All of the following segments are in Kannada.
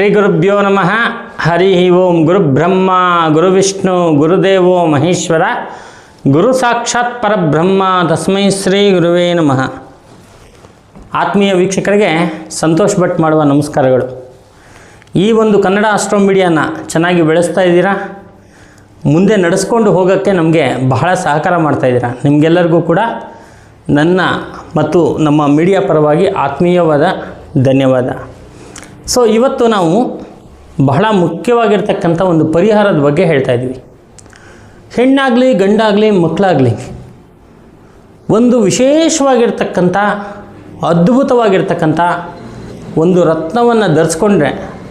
ಶ್ರೀ ಗುರುಭ್ಯೋ ನಮಃ. ಹರಿ ಓಂ ಗುರುಬ್ರಹ್ಮ ಗುರುವಿಷ್ಣು ಗುರುದೇವೋ ಮಹೇಶ್ವರ, ಗುರು ಸಾಕ್ಷಾತ್ ಪರಬ್ರಹ್ಮ, ತಸ್ಮೈ ಶ್ರೀ ಗುರುವೇ ನಮಃ. ಆತ್ಮೀಯ ವೀಕ್ಷಕರಿಗೆ ಸಂತೋಷ್ ಭಟ್ ಮಾಡುವ ನಮಸ್ಕಾರಗಳು. ಈ ಒಂದು ಕನ್ನಡ ಆಸ್ಟ್ರೋ ಮೀಡಿಯಾನ ಚೆನ್ನಾಗಿ ಬೆಳೆಸ್ತಾ ಇದ್ದೀರಾ? ಮುಂದೆ ನಡೆಸ್ಕೊಂಡು ಹೋಗೋಕ್ಕೆ ನಮಗೆ ಬಹಳ ಸಹಕಾರ ಮಾಡ್ತಾ ಇದ್ದೀರಾ? ನಿಮಗೆಲ್ಲರಿಗೂ ಕೂಡ ನನ್ನ ಮತ್ತು ನಮ್ಮ ಮೀಡಿಯಾ ಪರವಾಗಿ ಆತ್ಮೀಯವಾದ ಧನ್ಯವಾದ. ಸೊ ಇವತ್ತು ನಾವು ಬಹಳ ಮುಖ್ಯವಾಗಿರ್ತಕ್ಕಂಥ ಒಂದು ಪರಿಹಾರದ ಬಗ್ಗೆ ಹೇಳ್ತಾ ಇದ್ದೀವಿ. ಹೆಣ್ಣಾಗಲಿ, ಗಂಡಾಗಲಿ, ಮಕ್ಕಳಾಗಲಿ, ಒಂದು ವಿಶೇಷವಾಗಿರ್ತಕ್ಕಂಥ, ಅದ್ಭುತವಾಗಿರ್ತಕ್ಕಂಥ ಒಂದು ರತ್ನವನ್ನು ಧರಿಸ್ಕೊಂಡ್ರೆ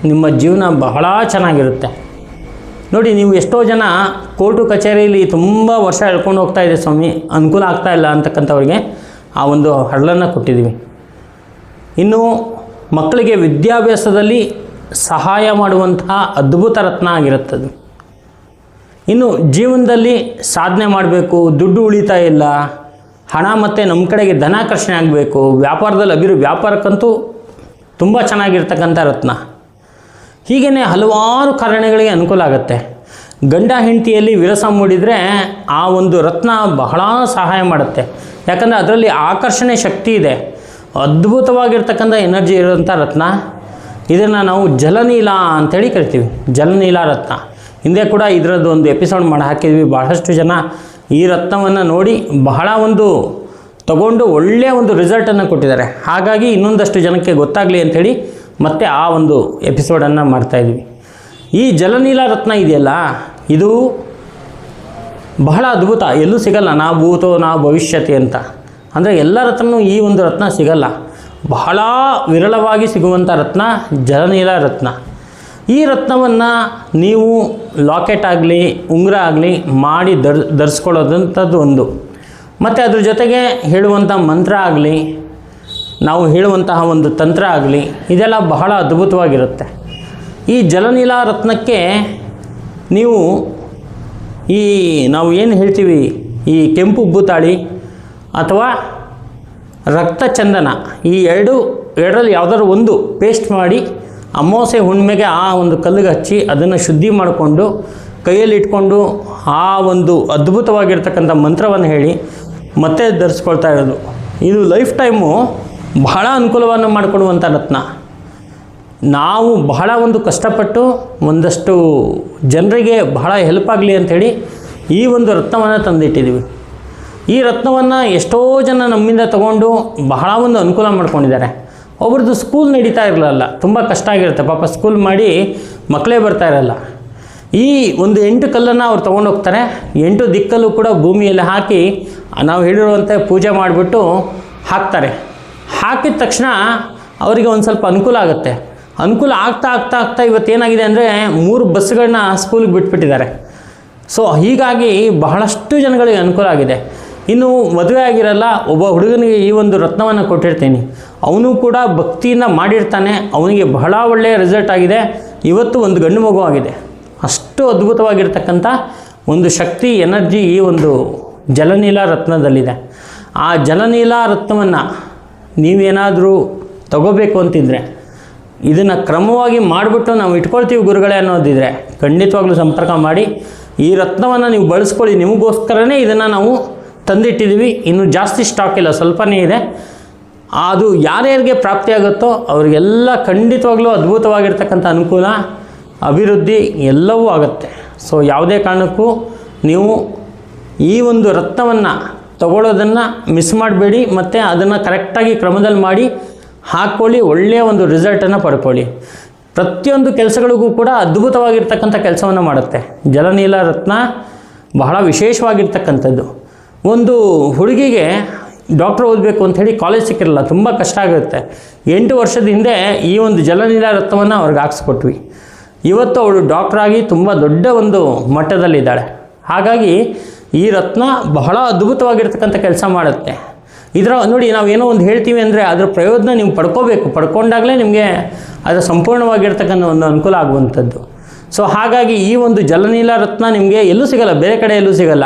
ನಿಮ್ಮ ಜೀವನ ಬಹಳ ಚೆನ್ನಾಗಿರುತ್ತೆ. ನೋಡಿ, ನೀವು ಎಷ್ಟೋ ಜನ ಕೋರ್ಟು ಕಚೇರಿಯಲ್ಲಿ ತುಂಬ ವರ್ಷ ಎಳ್ಕೊಂಡು ಹೋಗ್ತಾ ಇದೆ ಸ್ವಾಮಿ, ಅನುಕೂಲ ಆಗ್ತಾ ಇಲ್ಲ ಅಂತಕ್ಕಂಥವ್ರಿಗೆ ಆ ಒಂದು ಹರಳನ್ನು ಕೊಟ್ಟಿದ್ದೀವಿ. ಇನ್ನು ಮಕ್ಕಳಿಗೆ ವಿದ್ಯಾಭ್ಯಾಸದಲ್ಲಿ ಸಹಾಯ ಮಾಡುವಂತಹ ಅದ್ಭುತ ರತ್ನ ಆಗಿರುತ್ತದೆ. ಇನ್ನು ಜೀವನದಲ್ಲಿ ಸಾಧನೆ ಮಾಡಬೇಕು, ದುಡ್ಡು ಉಳಿತಾಯ ಇಲ್ಲ, ಹಣ ಮತ್ತು ನಮ್ಮ ಕಡೆಗೆ ಧನಾಕರ್ಷಣೆ ಆಗಬೇಕು, ವ್ಯಾಪಾರದಲ್ಲಿ ಅಭಿರು, ವ್ಯಾಪಾರಕ್ಕಂತೂ ತುಂಬ ಚೆನ್ನಾಗಿರ್ತಕ್ಕಂಥ ರತ್ನ. ಹೀಗೆಯೇ ಹಲವಾರು ಕಾರಣಗಳಿಗೆ ಅನುಕೂಲ ಆಗುತ್ತೆ. ಗಂಡ ಹೆಂಡತಿಯಲ್ಲಿ ವಿರಸ ಮೂಡಿದರೆ ಆ ಒಂದು ರತ್ನ ಬಹಳ ಸಹಾಯ ಮಾಡುತ್ತೆ. ಯಾಕಂದರೆ ಅದರಲ್ಲಿ ಆಕರ್ಷಣೆ ಶಕ್ತಿ ಇದೆ. ಅದ್ಭುತವಾಗಿರ್ತಕ್ಕಂಥ ಎನರ್ಜಿ ಇರುವಂಥ ರತ್ನ. ಇದನ್ನು ನಾವು ಜಲನೀಲ ಅಂಥೇಳಿ ಕರಿತೀವಿ. ಜಲನೀಲ ರತ್ನ. ಹಿಂದೆ ಕೂಡ ಇದರದ್ದು ಒಂದು ಎಪಿಸೋಡ್ ಮಾಡಿ ಹಾಕಿದ್ವಿ. ಬಹಳಷ್ಟು ಜನ ಈ ರತ್ನವನ್ನು ನೋಡಿ ಬಹಳ ಒಂದು ತಗೊಂಡು ಒಳ್ಳೆಯ ಒಂದು ರಿಸಲ್ಟನ್ನು ಕೊಟ್ಟಿದ್ದಾರೆ. ಹಾಗಾಗಿ ಇನ್ನೊಂದಷ್ಟು ಜನಕ್ಕೆ ಗೊತ್ತಾಗಲಿ ಅಂಥೇಳಿ ಮತ್ತೆ ಆ ಒಂದು ಎಪಿಸೋಡನ್ನು ಮಾಡ್ತಾಯಿದ್ವಿ ಈ ಜಲನೀಲ ರತ್ನ ಇದೆಯಲ್ಲ, ಇದು ಬಹಳ ಅದ್ಭುತ. ಎಲ್ಲೂ ಸಿಗಲ್ಲ. ನಾ ಭೂತೋ, ನಾ ಭವಿಷ್ಯತಿ ಅಂತ. ಅಂದರೆ ಎಲ್ಲ ರತ್ನೂ ಈ ಒಂದು ರತ್ನ ಸಿಗಲ್ಲ. ಬಹಳ ವಿರಳವಾಗಿ ಸಿಗುವಂಥ ರತ್ನ ಜಲನೀಲ ರತ್ನ. ಈ ರತ್ನವನ್ನು ನೀವು ಲಾಕೆಟ್ ಆಗಲಿ, ಉಂಗುರ ಆಗಲಿ ಮಾಡಿ ದರ್ ಧರಿಸ್ಕೊಳ್ಳೋದಂಥದ್ದು ಒಂದು. ಮತ್ತು ಅದ್ರ ಜೊತೆಗೆ ಹೇಳುವಂಥ ಮಂತ್ರ ಆಗಲಿ, ನಾವು ಹೇಳುವಂತಹ ಒಂದು ತಂತ್ರ ಆಗಲಿ, ಇದೆಲ್ಲ ಬಹಳ ಅದ್ಭುತವಾಗಿರುತ್ತೆ. ಈ ಜಲನೀಲ ರತ್ನಕ್ಕೆ ನೀವು ಈ, ನಾವು ಏನು ಹೇಳ್ತೀವಿ, ಈ ಕೆಂಪು ಭೂತಾಳಿ ಅಥವಾ ರಕ್ತ ಚಂದನ ಈ ಎರಡು, ಎರಡರಲ್ಲಿ ಯಾವುದಾದ್ರು ಒಂದು ಪೇಸ್ಟ್ ಮಾಡಿ ಅಮಾವಾಸ್ಯೆ ಹುಣ್ಣಿಮೆಗೆ ಆ ಒಂದು ಕಲ್ಲಿಗೆ ಹಚ್ಚಿ ಅದನ್ನು ಶುದ್ಧಿ ಮಾಡಿಕೊಂಡು ಕೈಯಲ್ಲಿ ಇಟ್ಕೊಂಡು ಆ ಒಂದು ಅದ್ಭುತವಾಗಿರ್ತಕ್ಕಂಥ ಮಂತ್ರವನ್ನು ಹೇಳಿ ಮತ್ತೆ ಧರಿಸ್ಕೊಳ್ತಾ ಇರೋದು. ಇದು ಲೈಫ್ ಟೈಮು ಬಹಳ ಅನುಕೂಲವನ್ನು ಮಾಡಿಕೊಡುವಂಥ ರತ್ನ. ನಾವು ಬಹಳ ಒಂದು ಕಷ್ಟಪಟ್ಟು ಒಂದಷ್ಟು ಜನರಿಗೆ ಬಹಳ ಹೆಲ್ಪ್ ಆಗಲಿ ಅಂಥೇಳಿ ಈ ಒಂದು ರತ್ನವನ್ನು ತಂದಿಟ್ಟಿದ್ದೀವಿ. ಈ ರತ್ನವನ್ನು ಎಷ್ಟೋ ಜನ ನಮ್ಮಿಂದ ತಗೊಂಡು ಬಹಳ ಒಂದು ಅನುಕೂಲ ಮಾಡ್ಕೊಂಡಿದ್ದಾರೆ. ಒಬ್ರದ್ದು ಸ್ಕೂಲ್ ನಡೀತಾ ಇರಲಿಲ್ಲ, ತುಂಬ ಕಷ್ಟ ಆಗಿರುತ್ತೆ. ಪಾಪ ಸ್ಕೂಲ್ ಮಾಡಿ ಮಕ್ಕಳೇ ಬರ್ತಾ ಇರಲ್ಲ. ಈ ಒಂದು ಎಂಟು ಕಲ್ಲನ್ನು ಅವ್ರು ತೊಗೊಂಡೋಗ್ತಾರೆ ಎಂಟು ದಿಕ್ಕಲ್ಲೂ ಕೂಡ ಭೂಮಿಯಲ್ಲಿ ಹಾಕಿ ನಾವು ಹೇಳಿರುವಂತೆ ಪೂಜೆ ಮಾಡಿಬಿಟ್ಟು ಹಾಕ್ತಾರೆ. ಹಾಕಿದ ತಕ್ಷಣ ಅವರಿಗೆ ಒಂದು ಸ್ವಲ್ಪ ಅನುಕೂಲ ಆಗುತ್ತೆ. ಅನುಕೂಲ ಆಗ್ತಾ ಆಗ್ತಾ ಆಗ್ತಾ ಇವತ್ತೇನಾಗಿದೆ ಅಂದರೆ ಮೂರು ಬಸ್ಗಳನ್ನ ಸ್ಕೂಲಿಗೆ ಬಿಟ್ಬಿಟ್ಟಿದ್ದಾರೆ. ಸೊ ಹೀಗಾಗಿ ಬಹಳಷ್ಟು ಜನಗಳಿಗೆ ಅನುಕೂಲ ಆಗಿದೆ. ಇನ್ನು ಮದುವೆ ಆಗಿರಲ್ಲ, ಒಬ್ಬ ಹುಡುಗನಿಗೆ ಈ ಒಂದು ರತ್ನವನ್ನು ಕೊಟ್ಟಿರ್ತೀನಿ. ಅವನು ಕೂಡ ಭಕ್ತಿಯಿಂದ ಮಾಡಿರ್ತಾನೆ, ಅವನಿಗೆ ಬಹಳ ಒಳ್ಳೆಯ ರಿಸಲ್ಟ್ ಆಗಿದೆ. ಇವತ್ತು ಒಂದು ಗಂಡು ಮಗು ಆಗಿದೆ. ಅಷ್ಟು ಅದ್ಭುತವಾಗಿರ್ತಕ್ಕಂಥ ಒಂದು ಶಕ್ತಿ ಎನರ್ಜಿ ಈ ಒಂದು ಜಲನೀಲ ರತ್ನದಲ್ಲಿದೆ. ಆ ಜಲನೀಲ ರತ್ನವನ್ನು ನೀವೇನಾದರೂ ತಗೋಬೇಕು ಅಂತಿದ್ರೆ, ಇದನ್ನು ಕ್ರಮವಾಗಿ ಮಾಡಿಬಿಟ್ಟು ನಾವು ಇಟ್ಕೊಳ್ತೀವಿ ಗುರುಗಳೇ ಅನ್ನೋದಿದ್ರೆ, ಖಂಡಿತವಾಗ್ಲೂ ಸಂಪರ್ಕ ಮಾಡಿ. ಈ ರತ್ನವನ್ನು ನೀವು ಬಳಸ್ಕೊಳ್ಳಿ, ನಿಮಗೋಸ್ಕರನೇ ಇದನ್ನು ನಾವು ತಂದಿಟ್ಟಿದ್ದೀವಿ. ಇನ್ನು ಜಾಸ್ತಿ ಸ್ಟಾಕ್ ಇಲ್ಲ, ಸ್ವಲ್ಪನೇ ಇದೆ. ಅದು ಯಾರ್ಯಾರಿಗೆ ಪ್ರಾಪ್ತಿಯಾಗುತ್ತೋ ಅವರಿಗೆಲ್ಲ ಖಂಡಿತವಾಗ್ಲೂ ಅದ್ಭುತವಾಗಿರ್ತಕ್ಕಂಥ ಅನುಕೂಲ, ಅಭಿವೃದ್ಧಿ ಎಲ್ಲವೂ ಆಗುತ್ತೆ. ಸೊ ಯಾವುದೇ ಕಾರಣಕ್ಕೂ ನೀವು ಈ ಒಂದು ರತ್ನವನ್ನು ತಗೊಳ್ಳೋದನ್ನು ಮಿಸ್ ಮಾಡಬೇಡಿ ಮತ್ತು ಅದನ್ನು ಕರೆಕ್ಟಾಗಿ ಕ್ರಮದಲ್ಲಿ ಮಾಡಿ ಹಾಕ್ಕೊಳ್ಳಿ ಒಳ್ಳೆಯ ಒಂದು ರಿಸಲ್ಟನ್ನು ಪಡ್ಕೊಳ್ಳಿ. ಪ್ರತಿಯೊಂದು ಕೆಲಸಗಳಿಗೂ ಕೂಡ ಅದ್ಭುತವಾಗಿರ್ತಕ್ಕಂಥ ಕೆಲಸವನ್ನು ಮಾಡುತ್ತೆ. ಜಲನೀಲ ರತ್ನ ಬಹಳ ವಿಶೇಷವಾಗಿರ್ತಕ್ಕಂಥದ್ದು. ಒಂದು ಹುಡುಗಿಗೆ ಡಾಕ್ಟ್ರ್ ಓದಬೇಕು ಅಂಥೇಳಿ ಕಾಲೇಜ್ ಸಿಕ್ಕಿರಲ್ಲ, ತುಂಬ ಕಷ್ಟ ಆಗುತ್ತೆ. ಎಂಟು ವರ್ಷದ ಹಿಂದೆ ಈ ಒಂದು ಜಲನೀಲ ರತ್ನವನ್ನು ಅವ್ರಿಗೆ ಹಾಕ್ಸ್ಕೊಟ್ವಿ. ಇವತ್ತು ಅವಳು ಡಾಕ್ಟ್ರಾಗಿ ತುಂಬ ದೊಡ್ಡ ಒಂದು ಮಟ್ಟದಲ್ಲಿದ್ದಾಳೆ. ಹಾಗಾಗಿ ಈ ರತ್ನ ಬಹಳ ಅದ್ಭುತವಾಗಿರ್ತಕ್ಕಂಥ ಕೆಲಸ ಮಾಡುತ್ತೆ. ಇದರ ನೋಡಿ ನಾವು ಏನೋ ಒಂದು ಹೇಳ್ತೀವಿ ಅಂದರೆ ಅದರ ಪ್ರಯೋಜನ ನೀವು ಪಡ್ಕೋಬೇಕು. ಪಡ್ಕೊಂಡಾಗಲೇ ನಿಮಗೆ ಅದರ ಸಂಪೂರ್ಣವಾಗಿರ್ತಕ್ಕಂಥ ಒಂದು ಅನುಕೂಲ ಆಗುವಂಥದ್ದು. ಸೊ ಹಾಗಾಗಿ ಈ ಒಂದು ಜಲನೀಲ ರತ್ನ ನಿಮಗೆ ಎಲ್ಲೂ ಸಿಗಲ್ಲ, ಬೇರೆ ಕಡೆ ಎಲ್ಲೂ ಸಿಗಲ್ಲ.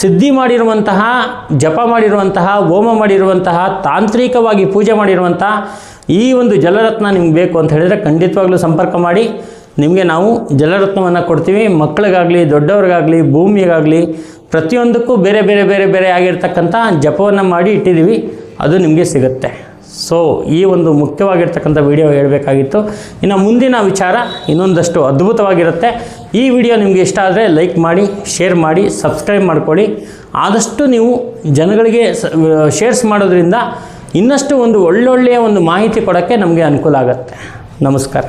ಸಿದ್ಧಿ ಮಾಡಿರುವಂತಹ, ಜಪ ಮಾಡಿರುವಂತಹ, ಹೋಮ ಮಾಡಿರುವಂತಹ, ತಾಂತ್ರಿಕವಾಗಿ ಪೂಜೆ ಮಾಡಿರುವಂತಹ ಈ ಒಂದು ಜಲರತ್ನ ನಿಮ್ಗೆ ಬೇಕು ಅಂತ ಹೇಳಿದರೆ ಖಂಡಿತವಾಗ್ಲೂ ಸಂಪರ್ಕ ಮಾಡಿ. ನಿಮಗೆ ನಾವು ಜಲರತ್ನವನ್ನು ಕೊಡ್ತೀವಿ. ಮಕ್ಕಳಿಗಾಗಲಿ, ದೊಡ್ಡವ್ರಿಗಾಗಲಿ, ಭೂಮಿಗಾಗಲಿ, ಪ್ರತಿಯೊಂದಕ್ಕೂ ಬೇರೆ ಬೇರೆ ಬೇರೆ ಬೇರೆ ಆಗಿರ್ತಕ್ಕಂಥ ಜಪವನ್ನು ಮಾಡಿ ಇಟ್ಟಿದ್ದೀವಿ. ಅದು ನಿಮಗೆ ಸಿಗುತ್ತೆ. ಸೊ ಈ ಒಂದು ಮುಖ್ಯವಾಗಿರ್ತಕ್ಕಂಥ ವಿಡಿಯೋ ಹೇಳಬೇಕಾಗಿತ್ತು. ಇನ್ನು ಮುಂದಿನ ವಿಚಾರ ಇನ್ನೊಂದಷ್ಟು ಅದ್ಭುತವಾಗಿರುತ್ತೆ. ಈ ವಿಡಿಯೋ ನಿಮಗೆ ಇಷ್ಟ ಆದರೆ ಲೈಕ್ ಮಾಡಿ ಶೇರ್ ಮಾಡಿ ಸಬ್ಸ್ಕ್ರೈಬ್ ಮಾಡ್ಕೊಳ್ಳಿ. ಆದಷ್ಟು ನೀವು ಜನಗಳಿಗೆ ಶೇರ್ಸ್ ಮಾಡೋದ್ರಿಂದ ಇನ್ನಷ್ಟು ಒಂದು ಒಳ್ಳೊಳ್ಳೆಯ ಒಂದು ಮಾಹಿತಿ ಕೊಡೋಕ್ಕೆ ನಮಗೆ ಅನುಕೂಲ ಆಗುತ್ತೆ. ನಮಸ್ಕಾರ.